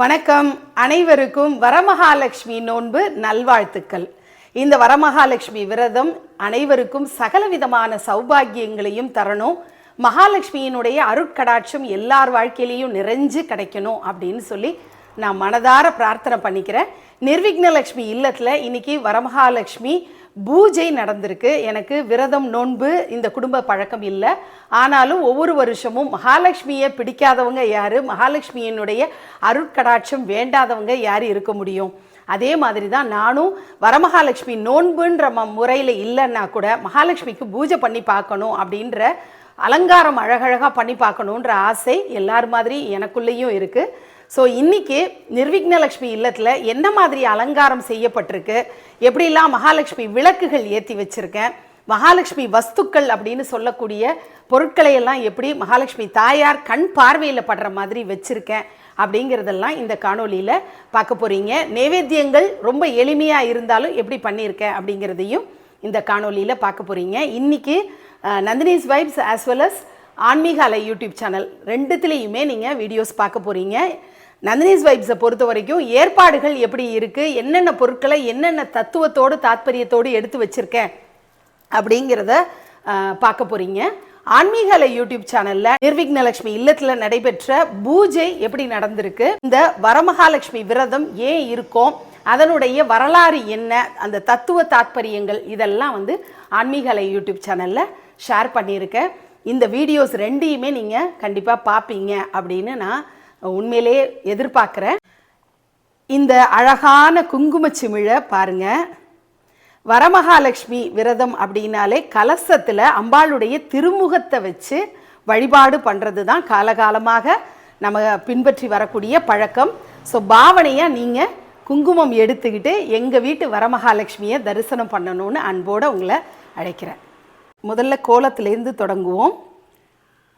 வணக்கம். அனைவருக்கும் வரமகாலட்சுமி நோன்பு நல்வாழ்த்துக்கள். இந்த வரமகாலட்சுமி விரதம் அனைவருக்கும் சகலவிதமான சௌபாகியங்களையும் தரணும். மகாலட்சுமியினுடைய அருட்கடாட்சம் எல்லார் வாழ்க்கையிலையும் நிறைஞ்சு கிடைக்கணும் அப்படின்னு சொல்லி நான் மனதார பிரார்த்தனை பண்ணிக்கிறேன். நிர்விக்னலக்ஷ்மி இல்லத்தில் இன்னைக்கு வரமகாலட்சுமி பூஜை நடந்திருக்கு. எனக்கு விரதம் நோன்பு இந்த குடும்ப பழக்கம் இல்லை. ஆனாலும் ஒவ்வொரு வருஷமும் மகாலட்சுமியை பிடிக்காதவங்க யார்? மகாலட்சுமியினுடைய அருட்கடாட்சம் வேண்டாதவங்க யார் இருக்க முடியும்? அதே மாதிரி தான் நானும் வரமகாலட்சுமி நோன்புன்ற ம முறையில் இல்லைன்னா கூட மகாலட்சுமிக்கு பூஜை பண்ணி பார்க்கணும் அப்படின்ற அலங்காரம் அழகழகாக பண்ணி பார்க்கணுன்ற ஆசை எல்லார் மாதிரி எனக்குள்ளேயும் இருக்குது ஸோ இன்னைக்கு நிர்விக்னலக்ஷ்மி இல்லத்தில் என்ன மாதிரி அலங்காரம் செய்யப்பட்டிருக்கு? எப்படிலாம் மகாலட்சுமி விளக்குகள் ஏற்றி வச்சுருக்கேன்? மகாலட்சுமி வஸ்துக்கள் அப்படின்னு சொல்லக்கூடிய பொருட்களை எல்லாம் எப்படி மகாலட்சுமி தாயார் கண் பார்வையில் படுற மாதிரி வச்சுருக்கேன்? அப்படிங்கிறதெல்லாம் இந்த காணொலியில் பார்க்க போகிறீங்க நைவேத்தியங்கள் ரொம்ப எளிமையாக இருந்தாலும் எப்படி பண்ணியிருக்கேன் அப்படிங்கிறதையும் இந்த காணொலியில் பார்க்க போகிறீங்க இன்னைக்கு Nandini's vibes as well as ஆன்மீகாலை YouTube channel ரெண்டுத்துலேயுமே நீங்கள் வீடியோஸ் பார்க்க போகிறீங்க நந்தினிஸ் வைப்ஸை பொறுத்த வரைக்கும் ஏற்பாடுகள் எப்படி இருக்குது என்னென்ன பொருட்களை என்னென்ன தத்துவத்தோடு தாத்பரியத்தோடு எடுத்து வச்சுருக்கேன் அப்படிங்கிறத பார்க்க போகிறீங்க ஆன்மீகலை யூடியூப் சேனல்ல நிர்விக்னலட்சுமி இல்லத்தில் நடைபெற்ற பூஜை எப்படி நடந்திருக்கு இந்த வரமகாலட்சுமி விரதம் ஏன் இருக்கும் அதனுடைய வரலாறு என்ன அந்த தத்துவ தாத்பரியங்கள் இதெல்லாம் வந்து ஆன்மீகலை யூடியூப் சேனல்ல ஷேர் பண்ணியிருக்கேன். இந்த வீடியோஸ் ரெண்டையுமே நீங்கள் கண்டிப்பாக பார்ப்பீங்க அப்படின்னு நான் உண்மையிலேயே எதிர்பார்க்குறேன். இந்த அழகான குங்கும சிமிழை பாருங்கள் வரமகாலட்சுமி விரதம் அப்படின்னாலே கலசத்தில் அம்பாளுடைய திருமுகத்தை வச்சு வழிபாடு பண்ணுறது தான் காலகாலமாக நம்ம பின்பற்றி வரக்கூடிய பழக்கம். ஸோ பாவனையாக நீங்கள் குங்குமம் எடுத்துக்கிட்டு எங்கள் வீட்டு வரமகாலட்சுமியை தரிசனம் பண்ணணும்னு அன்போடு உங்களை அழைக்கிறேன். முதல்ல கோலத்திலேருந்து தொடங்குவோம்.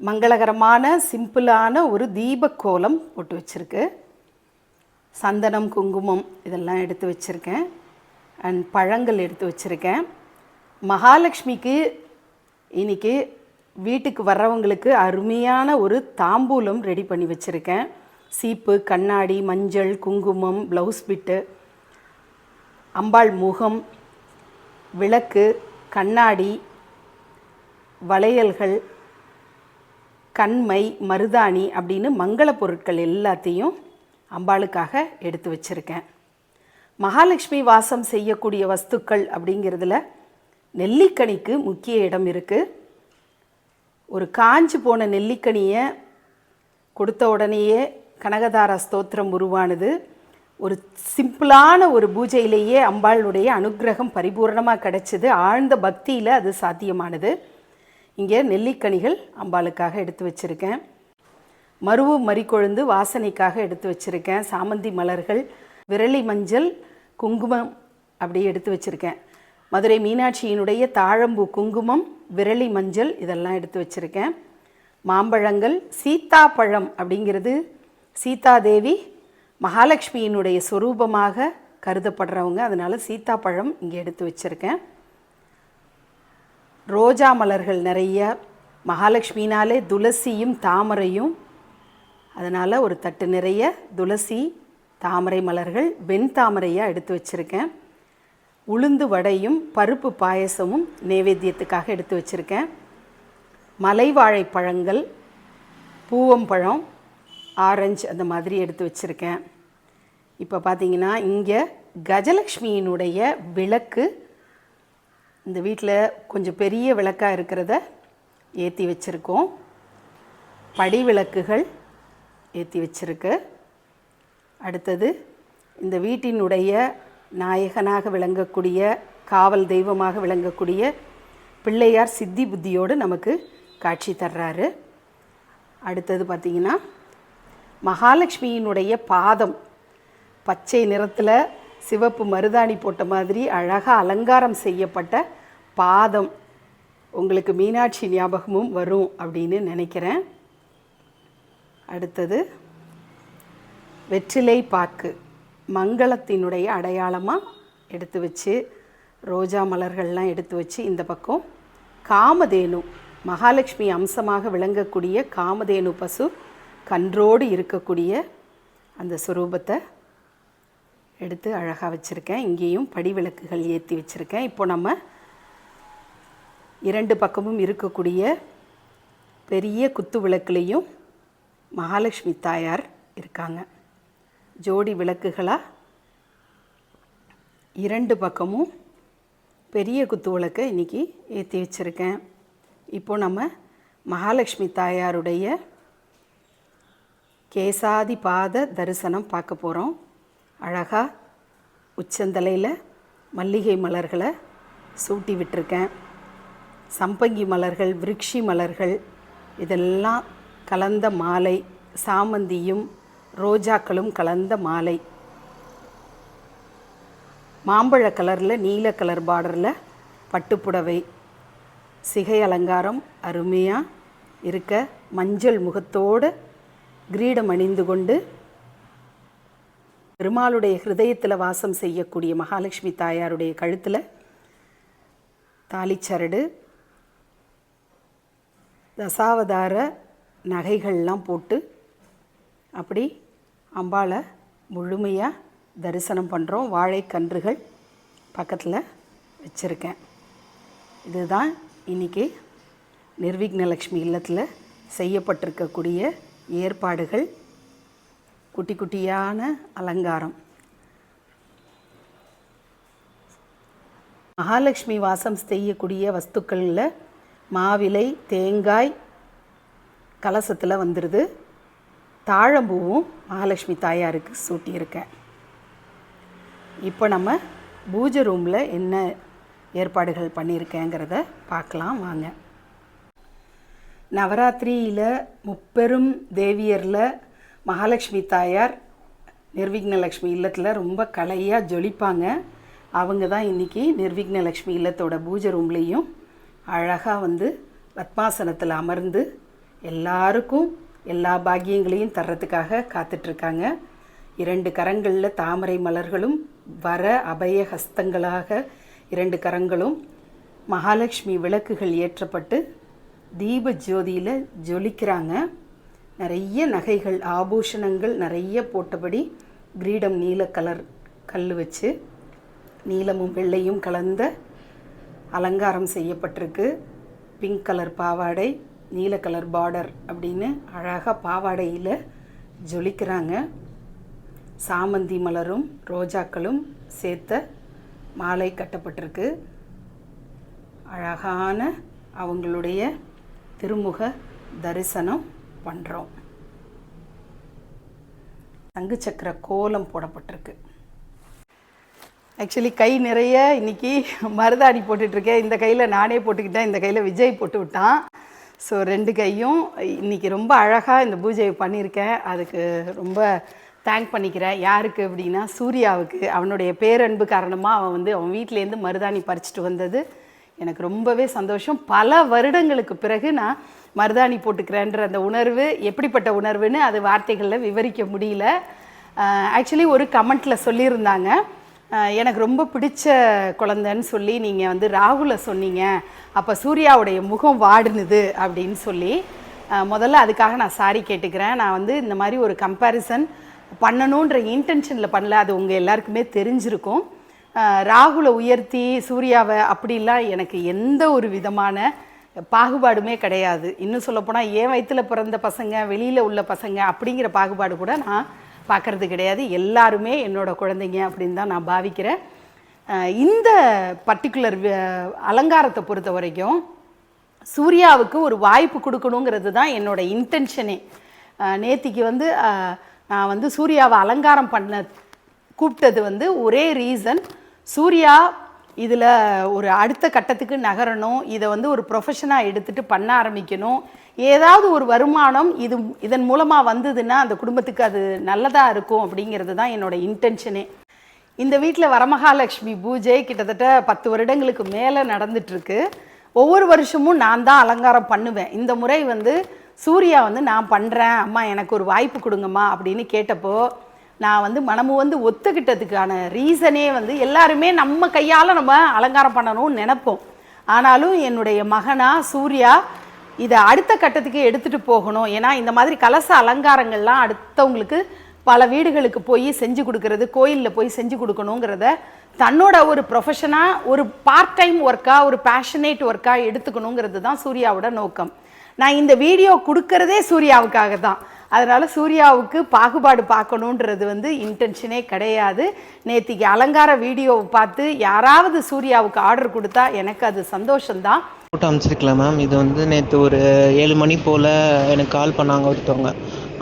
மங்களகரமான சிம்பிளான ஒரு தீபக்கோலம் போட்டு வச்சுருக்கு. சந்தனம் குங்குமம் இதெல்லாம் எடுத்து வச்சுருக்கேன். அண்ட் பழங்கள் எடுத்து வச்சுருக்கேன். மகாலட்சுமிக்கு இன்றைக்கி வீட்டுக்கு வர்றவங்களுக்கு அருமையான ஒரு தாம்பூலம் ரெடி பண்ணி வச்சுருக்கேன். சீப்பு கண்ணாடி மஞ்சள் குங்குமம் ப்ளவுஸ் பிட்டு அம்பாள் முகம் விளக்கு கண்ணாடி வளையல்கள் கண்மை மருதாணி அப்படின்னு மங்கள பொருட்கள் எல்லாத்தையும் அம்பாளுக்காக எடுத்து வச்சுருக்கேன். மகாலட்சுமி வாசம் செய்யக்கூடிய வஸ்துக்கள் அப்படிங்கிறதுல நெல்லிக்கனிக்கு முக்கிய இடம் இருக்குது ஒரு காஞ்சு போன நெல்லிக்கனியை கொடுத்த உடனேயே கனகதார ஸ்தோத்திரம் உருவானது. ஒரு சிம்பிளான ஒரு பூஜையிலேயே அம்பாளுடைய அனுக்கிரகம் பரிபூரணமாக கிடைச்சது. ஆழ்ந்த பக்தியில் அது சாத்தியமானது. இங்கே நெல்லிக்கனிகள் அம்பாளுக்காக எடுத்து வச்சுருக்கேன். மருவு மறிக்கொழுந்து வாசனைக்காக எடுத்து வச்சுருக்கேன். சாமந்தி மலர்கள் விரலி மஞ்சள் குங்குமம் அப்படியே எடுத்து வச்சுருக்கேன். மதுரை மீனாட்சியினுடைய தாழம்பூ குங்குமம் விரலி மஞ்சள் இதெல்லாம் எடுத்து வச்சுருக்கேன். மாம்பழங்கள் சீத்தாப்பழம் அப்படிங்கிறது சீதாதேவி மகாலட்சுமியினுடைய சொரூபமாக கருதப்படுறவங்க. அதனால் சீத்தாப்பழம் இங்கே எடுத்து வச்சுருக்கேன். ரோஜா மலர்கள் நிறைய மகாலட்சுமினாலே துளசியும் தாமரையும் அதனால் ஒரு தட்டு நிறைய துளசி தாமரை மலர்கள் வெண் தாமரையாக எடுத்து வச்சுருக்கேன். உளுந்து வடையும் பருப்பு பாயசமும் நைவேத்தியத்துக்காக எடுத்து வச்சுருக்கேன். மலை வாழைப்பழங்கள் பூவம்பழம் ஆரஞ்சு அந்த மாதிரி எடுத்து வச்சுருக்கேன். இப்போ பார்த்தீங்கன்னா இங்கே கஜலக்ஷ்மியினுடைய விளக்கு இந்த வீட்டில் கொஞ்சம் பெரிய விளக்காக இருக்கிறத ஏற்றி வச்சுருக்கோம். படி விளக்குகள் ஏற்றி வச்சுருக்கு. அடுத்தது இந்த வீட்டினுடைய நாயகனாக விளங்கக்கூடிய காவல் தெய்வமாக விளங்கக்கூடிய பிள்ளையார் சித்தி புத்தியோடு நமக்கு காட்சி தர்றாரு. அடுத்தது பார்த்திங்கன்னா மகாலட்சுமியினுடைய பாதம் பச்சை நிறத்தில் சிவப்பு மருதாணி போட்ட மாதிரி அழகாக அலங்காரம் செய்யப்பட்ட பாதம். உங்களுக்கு மீனாட்சி ஞாபகமும் வரும் அப்படின்னு நினைக்கிறேன். அடுத்தது வெற்றிலை பாக்கு. மங்களத்தினுடைய அடையாளமாக எடுத்து வச்சு ரோஜா மலர்கள்லாம் எடுத்து வச்சு இந்த பக்கம் காமதேனு மகாலட்சுமி அம்சமாக விளங்கக்கூடிய காமதேனு பசு கன்றோடு இருக்கக்கூடிய அந்த சுரூபத்தை எடுத்து அழகாக வச்சுருக்கேன். இங்கேயும் படி விளக்குகள் ஏற்றி வச்சுருக்கேன். இப்போ நம்ம இரண்டு பக்கமும் இருக்கக்கூடிய பெரிய குத்து விளக்குலேயும் மகாலட்சுமி தாயார் இருக்காங்க. ஜோடி விளக்குகளாக இரண்டு பக்கமும் பெரிய குத்து விளக்கை இன்றைக்கி ஏற்றி வச்சுருக்கேன். இப்போ நம்ம மகாலட்சுமி தாயாருடைய கேசாதி பாத தரிசனம் பார்க்க போகிறோம் அழகாக உச்சந்தலையில் மல்லிகை மலர்களை சூட்டி விட்டுருக்கேன். சம்பங்கி மலர்கள் விருட்சி மலர்கள் இதெல்லாம் கலந்த மாலை சாமந்தியும் ரோஜாக்களும் கலந்த மாலை. மாம்பழ கலரில் நீல கலர் பார்டரில் பட்டுப்புடவை. சிகை அலங்காரம் அருமையாக இருக்க மஞ்சள் முகத்தோடு கிரீடம் அணிந்து கொண்டு பெருமாளுடைய ஹிருதயத்தில் வாசம் செய்யக்கூடிய மகாலட்சுமி தாயாருடைய கழுத்தில் தாலிச்சரடு தசாவதார நகைகள்லாம் போட்டு அப்படி அம்பாளை முழுமையாக தரிசனம் பண்ணுறோம் வாழைக்கன்றுகள் பக்கத்தில் வச்சுருக்கேன். இதுதான் இன்றைக்கி நிர்விக்னலக்ஷ்மி இல்லத்தில் செய்யப்பட்டிருக்கக்கூடிய ஏற்பாடுகள். குட்டி குட்டியான அலங்காரம். மகாலட்சுமி வாசம் செய்யக்கூடிய வஸ்துக்களில் மாவிலை தேங்காய் கலசத்தில் வந்துடுது தாழம்பூவும் மகாலட்சுமி தாயாருக்கு சூட்டியிருக்கேன் இப்போ நம்ம பூஜை ரூமில் என்ன ஏற்பாடுகள் பண்ணியிருக்கேங்கிறத பார்க்கலாம் வாங்க. நவராத்திரியில் முப்பெரும் தேவியரில் மகாலட்சுமி தாயார் நிர்விக்னலக்ஷ்மி இல்லத்தில் ரொம்ப கலையாக ஜொலிப்பாங்க. அவங்க தான் இன்றைக்கி நிர்விக்னலக்ஷ்மி இல்லத்தோட பூஜை ரூம்லேயும் அழகாக வந்து பத்மாசனத்தில் அமர்ந்து எல்லாருக்கும் எல்லா பாக்கியங்களையும் தர்றதுக்காக காத்துட்ருக்காங்க. இரண்டு கரங்களில் தாமரை மலர்களும் வர அபய ஹஸ்தங்களாக இரண்டு கரங்களும் மகாலட்சுமி விளக்குகள் ஏற்றப்பட்டு தீப ஜோதியில் ஜொலிக்கிறாங்க. நிறைய நகைகள் ஆபூஷணங்கள் நிறைய போட்டபடி கிரீடம் நீல கலர் கல் வச்சு நீலமும் வெள்ளையும் கலந்த அலங்காரம் செய்யப்பட்டிருக்கு. பிங்க் கலர் பாவாடை நீல கலர் பார்டர் அப்படின்னு அழகாக பாவாடையில் ஜொலிக்கிறாங்க. சாமந்தி மலரும் ரோஜாக்களும் சேர்த்த மாலை கட்டப்பட்டிருக்கு. அழகான அவங்களுடைய திருமுக தரிசனம். பண்ணுறோம் சங்கு சக்கர கோலம் போடப்பட்டிருக்கு. ஆக்சுவலி கை நிறைய இன்னைக்கு மருதாணி போட்டுட்ருக்கேன். இந்த கையில் நானே போட்டுக்கிட்டேன் இந்த கையில் விஜய் போட்டு விட்டான். ஸோ ரெண்டு கையும் இன்னைக்கு ரொம்ப அழகாக இந்த பூஜையை பண்ணியிருக்கேன். அதுக்கு ரொம்ப தேங்க் பண்ணிக்கிறேன். யாருக்கு அப்படின்னா சூர்யாவுக்கு. அவனுடைய பேரன்பு காரணமாக அவன் வந்து அவன் வீட்டிலேருந்து மருதாணி பறிச்சுட்டு வந்தது. எனக்கு ரொம்பவே சந்தோஷம். பல வருடங்களுக்கு பிறகு நான் மருதாணி போட்டுக்கிறேன்ற அந்த உணர்வு எப்படிப்பட்ட உணர்வுன்னு அது வார்த்தைகளில் விவரிக்க முடியல. ஆக்சுவலி ஒரு கமெண்ட்டில் சொல்லியிருந்தாங்க. எனக்கு ரொம்ப பிடிச்ச குழந்தைன்னு சொல்லி நீங்கள் வந்து ராகுல சொன்னீங்க. அப்போ சூர்யாவுடைய முகம் வாடுனுது அப்படின்னு சொல்லி முதல்ல அதுக்காக நான் சாரி கேட்டுக்கிறேன். நான் வந்து இந்த மாதிரி ஒரு கம்பேரிசன் பண்ணணுன்ற இன்டென்ஷனில் பண்ணல. அது உங்கள் எல்லாருக்குமே தெரிஞ்சிருக்கும். ராகுலை உயர்த்தி சூர்யாவை அப்படிலாம் எனக்கு எந்த ஒரு விதமான பாகுபாடுமே கிடையாது. இன்னும் சொல்லப்போனால் என் வயிற்றில் பிறந்த பசங்க வெளியில் உள்ள பசங்க அப்படிங்கிற பாகுபாடு கூட நான் பார்க்கறது கிடையாது. எல்லாருமே என்னோட குழந்தைங்க அப்படின்னு தான் நான் பாவிக்கிறேன். இந்த பர்டிகுலர் அலங்காரத்தை பொறுத்த வரைக்கும் சூர்யாவுக்கு ஒரு வாய்ப்பு கொடுக்கணுங்கிறது தான் என்னோட இன்டென்ஷனே நேத்திக்கு வந்து நான் வந்து சூர்யாவை அலங்காரம் பண்ண கூப்பிட்டது வந்து ஒரே ரீசன் சூர்யா இதில் ஒரு அடுத்த கட்டத்துக்கு நகரணும். இதை வந்து ஒரு ப்ரொஃபஷனாக எடுத்துகிட்டு பண்ண ஆரம்பிக்கணும். ஏதாவது ஒரு வருமானம் இது இதன் மூலமாக வந்ததுன்னா அந்த குடும்பத்துக்கு அது நல்லதாக இருக்கும் அப்படிங்கிறது தான் என்னோட இன்டென்ஷனே இந்த வீட்டில் வரமகாலட்சுமி பூஜை கிட்டத்தட்ட பத்து வருடங்களுக்கு மேலே நடந்துட்டுருக்கு. ஒவ்வொரு வருஷமும் நான் தான் அலங்காரம் பண்ணுவேன். இந்த முறை வந்து சூர்யா வந்து நான் பண்ணுறேன் அம்மா எனக்கு ஒரு வாய்ப்பு கொடுங்கம்மா அப்படின்னு கேட்டப்போ நான் வந்து மனமு வந்து ஒத்துக்கிட்டதுக்கான ரீசனே வந்து எல்லாருமே நம்ம கையால் நம்ம அலங்காரம் பண்ணணும்னு நினைப்போம். ஆனாலும் என்னுடைய மகனா சூர்யா இதை அடுத்த கட்டத்துக்கு எடுத்துகிட்டு போகணும். ஏன்னா இந்த மாதிரி கலச அலங்காரங்கள்லாம் அடுத்தவங்களுக்கு பல வீடுகளுக்கு போய் செஞ்சு கொடுக்கறது கோயிலில் போய் செஞ்சு கொடுக்கணுங்கிறத தன்னோட ஒரு ப்ரொஃபஷனாக ஒரு பார்ட் டைம் ஒர்க்காக ஒரு பேஷனேட் ஒர்க்காக எடுத்துக்கணுங்கிறது தான் சூர்யாவோட நோக்கம். நான் இந்த வீடியோ கொடுக்கறதே சூர்யாவுக்காக தான் அதனால் சூர்யாவுக்கு பாகுபாடு பார்க்கணுன்றது வந்து இன்டென்ஷனே கிடையாது. நேத்திக்கு அலங்கார வீடியோவை பார்த்து யாராவது சூர்யாவுக்கு ஆர்டர் கொடுத்தா எனக்கு அது சந்தோஷம்தான். ஃபோட்டோ அமைச்சிருக்கலாம் மேம் இது வந்து நேற்று ஒரு ஏழு மணி போல் எனக்கு கால் பண்ணாங்க ஒருத்தவங்க.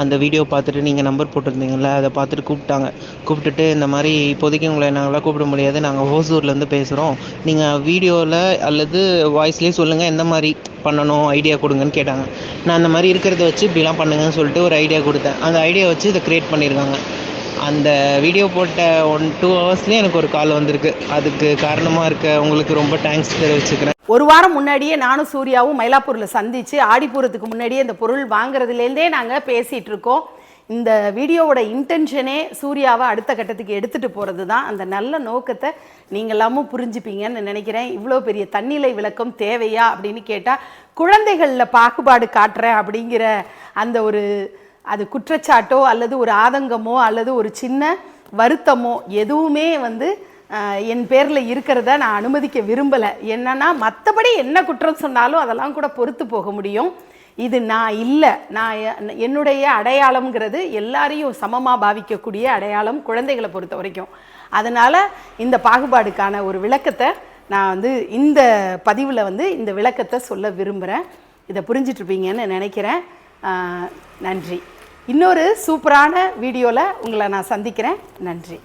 அந்த வீடியோ பார்த்துட்டு நீங்கள் நம்பர் போட்டிருந்தீங்கல்ல அதை பார்த்துட்டு கூப்பிட்டாங்க. கூப்பிட்டுட்டு இந்த மாதிரி இப்போதைக்கு உங்களை நாங்களாம் கூப்பிட முடியாது. நாங்கள் ஹோசூர்லேருந்து பேசுகிறோம் நீங்கள் வீடியோவில் அல்லது வாய்ஸ்லேயே சொல்லுங்கள் எந்த மாதிரி பண்ணணும் ஐடியா கொடுங்கன்னு கேட்டாங்க. நான் அந்த மாதிரி இருக்கிறத வச்சு இப்படிலாம் பண்ணுங்கன்னு சொல்லிட்டு ஒரு ஐடியா கொடுத்தேன். அந்த ஐடியா வச்சு இதை க்ரியேட் பண்ணியிருக்காங்க. அந்த வீடியோ போட்ட ஒன் டூ ஹவர்ஸ்லேயே எனக்கு ஒரு கால் வந்திருக்கு. அதுக்கு காரணமாக இருக்க உங்களுக்கு ரொம்ப தேங்க்ஸ் தெரிவிச்சுக்கிறேன். ஒரு வாரம் முன்னாடியே நானும் சூர்யாவும் மயிலாப்பூரில் சந்திச்சு ஆடிப்பூரத்துக்கு முன்னாடியே இந்த பொருள் வாங்குறதுலேருந்தே நாங்கள் பேசிகிட்டு இருக்கோம். இந்த வீடியோவோட இன்டென்ஷனே சூர்யாவை அடுத்த கட்டத்துக்கு எடுத்துகிட்டு போகிறது தான் அந்த நல்ல நோக்கத்தை நீங்களாமும் புரிஞ்சுப்பீங்கன்னு நினைக்கிறேன். இவ்வளோ பெரிய தன்னிலை விளக்கம் தேவையா அப்படின்னு கேட்டால் குழந்தைகளில் பாகுபாடு காட்டுறேன் அப்படிங்கிற அந்த ஒரு அது குற்றச்சாட்டோ அல்லது ஒரு ஆதங்கமோ அல்லது ஒரு சின்ன வருத்தமோ எதுவுமே வந்து என் பேரில் இருக்கிறத நான் அனுமதிக்க விரும்பலை. என்னன்னா மற்றபடி என்ன குற்றம் சொன்னாலும் அதெல்லாம் கூட பொறுத்து போக முடியும். இது நான் இல்லை. நான் என்னுடைய அடையாளம்ங்கிறது எல்லாரையும் சமமாக பாவிக்கக்கூடிய அடையாளம் குழந்தைகளை பொறுத்த வரைக்கும். அதனால் இந்த பாகுபாடுக்கான ஒரு விளக்கத்தை நான் வந்து இந்த பதிவில் வந்து இந்த விளக்கத்தை சொல்ல விரும்புகிறேன் இதை புரிஞ்சிட்ருப்பீங்கன்னு நினைக்கிறேன். நன்றி. இன்னொரு சூப்பரான வீடியோவில் உங்களை நான் சந்திக்கிறேன். நன்றி.